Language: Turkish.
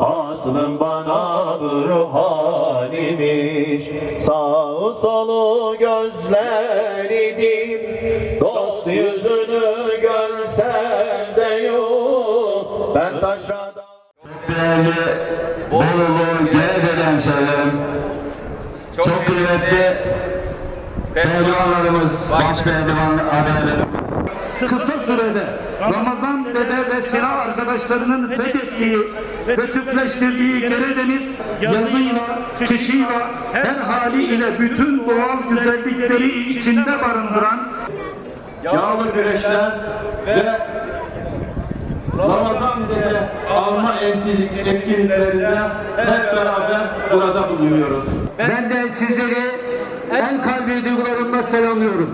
Aslım bana burhan imiş Sağ solu gözler idim. Dost yüzünü görsem de yok. Ben taşrada değerli Bolulu Gerebeli hemşehrilerim, çok kıymetli pehlivanlarımız, baş pehlivan abilerimiz, kısa sürede Ramazan Dede ve silah arkadaşlarının fethettiği ve Türkleştirdiği Karadeniz yazıyla, kışıyla, her haliyle bütün doğal güzellikleri içinde barındıran yağlı güreşler ve Ramazan Dede alma etkinlik- etkinliklerinde hep beraber burada bulunuyoruz. ben de sizleri en kalbi duygularımla selamlıyorum.